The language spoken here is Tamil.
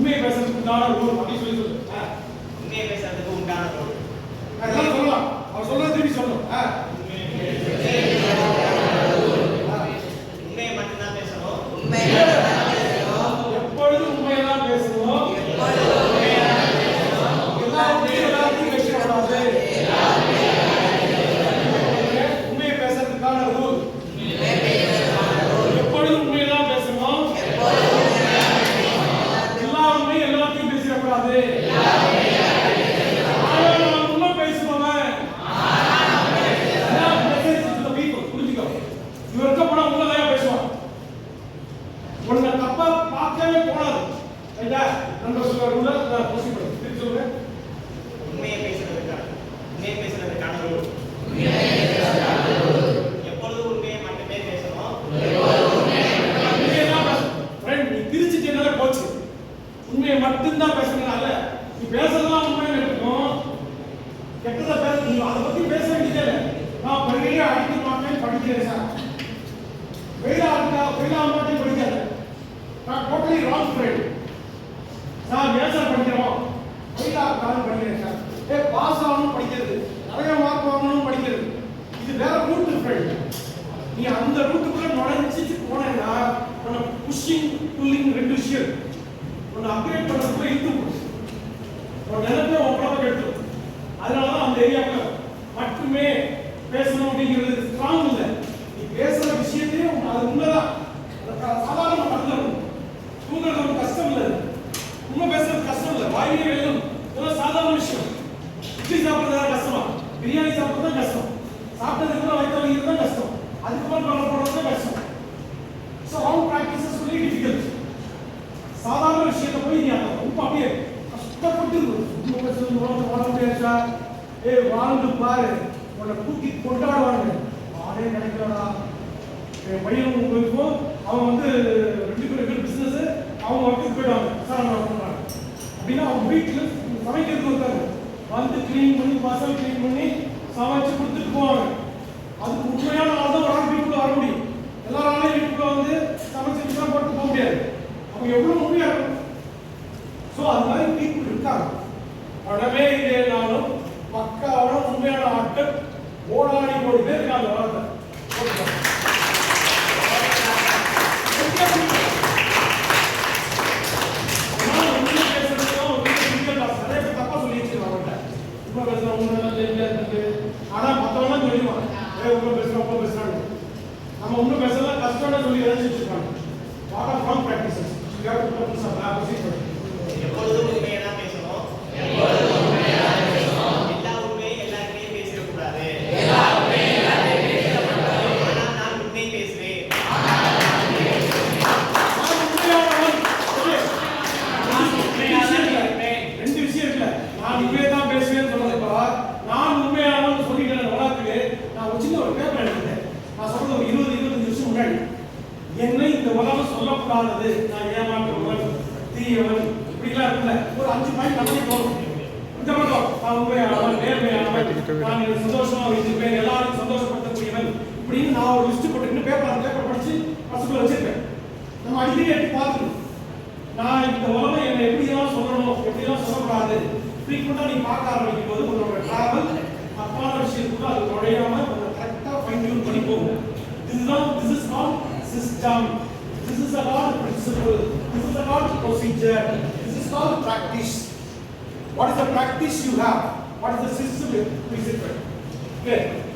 உண்மையை பேசுறதுக்கு உண்டான ரூல் அப்படின்னு சொல்லி சொல்லு. உண்மையை பேசுறதுக்கு உண்டான ரூல். நான் எல்லாம் சொல்லலாம். அவர் சொல்றது திருப்பி சொல்லணும் ஆ. உண்மையை மட்டும்தான் பேசணும் எப்பொழுதும் உண்மையை தான் பேசணும் எல்லாத்தையும் எல்லாத்தையும் பேசக்கூடாது உண்மையை பேசுறதுக்கான ரூல் எப்பொழுதும் உண்மையை தான் பேசணும் எல்லா உண்மையும் எல்லாத்தையும் பேசிடக்கூடாது ஆனால் நான் உண்மை பேசுபவன் அதான் message to the people. புரிஞ்சுக்கோ இவன் இருக்க போனா உண்மைதான் பேசுவான். உன்னை தப்பா பார்க்கவே போனாது. ரைட்டா? நண்பர் சொல்ற ரூல நான் போசி பண்ணு திருப்பி சொல்லுங்க உண்மையை பேசுறதுக்கான உண்மையை பேசுறதுக்கான ரூல் எப்பொழுதும் உண்மையை மட்டுமே பேசணும் உண்மையை தான் பேசணும் ஃப்ரெண்ட் நீ பிரிச்சுட்டேனால போச்சு உண்மையை மட்டும்தான் பேசுறதுனால நீ பேசுறதெல்லாம் உண்மைன்னு இருக்கும் கெட்டத பேச நீ அதை பத்தி பேச வேண்டியதே இல்லை. நான் பள்ளியிலே அடிக்க மாட்டேன் படிக்கிறேன் சார். வெயிலா இருக்கா? வெயிலா மாட்டேன் படிக்காத. நான் டோட்டலி ராங் ஃப்ரெண்ட் சார் ஏன் சார் படிக்கிறோம். வெயிலா இருக்கான்னு படிக்கிறேன் சார். ஏ பாஸ் ஆகணும் படிக்கிறது. நிறைய மார்க் வாங்கணும் படிக்கிறது. இது வேற ரூட் ஃப்ரெண்ட் நீ அந்த ரூட்டுக்குள்ள நுழைஞ்சிட்டு போனேன்னா உன்னை புஷிங் புல்லிங் ரெண்டு விஷயம் உன்னை அப்கிரேட் பண்ணுறதுக்குள்ள இழுத்து போச்சு. உன் நிலத்தை உன் குழந்தை எடுத்து அதனால தான் அந்த ஏரியாவுக்கு மட்டுமே பேசணும் அப்படிங்கிறது ஸ்ட்ராங் இல்லை. நீ பேசுகிற விஷயத்தையே அது உண்மைதான். அதை சா- சாதாரண தூங்குறது ரொம்ப கஷ்டம் இல்லை உண்மை பேசுறது கஷ்டம் இல்லை. வாயிலே வெல்லும் இதெல்லாம் சாதாரண விஷயம். இட்லி சாப்பிட்றது கஷ்டமா? பிரியாணி சாப்பிட்றது தான் கஷ்டம். சாப்பிட்டதுக்கு அப்புறம் வயிற்று வலிக்கிறது தான் கஷ்டம். அதுக்கப்புறம் பண்ண போடுறது தான் கஷ்டம் so wrong practices really difficult சாதாரண விஷயத்தை போய் நீ அதை ரொம்ப அப்படியே கஷ்டப்பட்டு ரொம்ப பேசுறது உலகத்தை வாழ முடியாது சார் ஏ வாழ்ந்து பாரு. உன்னை தூக்கி கொண்டாடுவாங்க நானே நினைக்கிறடா என் பையன் உங்களுக்கும் அவன் வந்து ரெண்டு பேரும் ரெண்டு பிஸ்னஸ் அவங்க ஒர்க்குக்கு போயிடுவாங்க. சார் பண்ணுறாங்க அப்படின்னா அவங்க வீட்டில் சமைக்கிறது இருக்காங்க வந்து க்ளீன் பண்ணி பசங்க கிளீன் பண்ணி சமைச்சு கொடுத்துட்டு போவாங்க. அதுக்கு உண்மையான ஆள் தான் ஒரு ஆள் வீட்டுக்குள்ள வர முடியும்? எல்லாராலையும் வீட்டுக்குள்ள வந்து சமைச்சு தான் போட்டு போக முடியாது அவங்க எவ்வளவு உண்மையா இருக்கும் ஸோ அது மாதிரி பீப்புள் இருக்காங்க பணமே இல்லைனாலும் பக்காவோட உண்மையான ஆட்கள் ஓடாடி கோடி பேர் இருக்காங்க வாழ்க்கை ஆனா மத்தவங்க சொல்லிடுவான் உங்க பேசுறோம் உங்க பேசுறாங்க நம்ம ஒன்றும் பேசலாம் கஷ்டம்னு சொல்லி எழுதி வச்சிருக்காங்க what are wrong practices you have to come தான் எல்லாருமே நான் பேசுவேன் விஷயம் நான் தான் பேசுவேன்னு நான் நான் ஒரு நான் ஒரு இருபது என்னை இந்த உலகம் சொல்லக்கூடாதது. நான் ஏமாற்றுவன் தீயவன். இப்படிலாம் இருக்குல்ல ஒரு அஞ்சு பாயிண்ட் நம்மளே போதும் இந்த மட்டும் நான் உண்மையானவன் நேர்மையானவன் நான் சந்தோஷமா வச்சிருப்பேன் எல்லாரும் சந்தோஷப்படுத்தக்கூடியவன் அப்படின்னு நான் ஒரு லிஸ்ட் போட்டுக்கிட்டு பேப்பர் பேப்பர் படிச்சு பசங்களை வச்சிருப்பேன் நம்ம அடிக்கடி எடுத்து பார்த்துக்கணும் நான் இந்த உலகம் என்னை எப்படியெல்லாம் சொல்லணும் எப்படியெல்லாம் சொல்லக்கூடாது ஃப்ரீக்வெண்ட்டாக நீ பார்க்க ஆரம்பிக்கும் போது உங்களோட டிராவல் தப்பான விஷயத்துக்கு அது நுழையாம கொஞ்சம் கரெக்டாக ஃபைன் டியூன் பண்ணி போகும். இதுதான் this is not system is about principle, this is about procedure, this is called practice. What is the practice you have? What is the system you present? Good.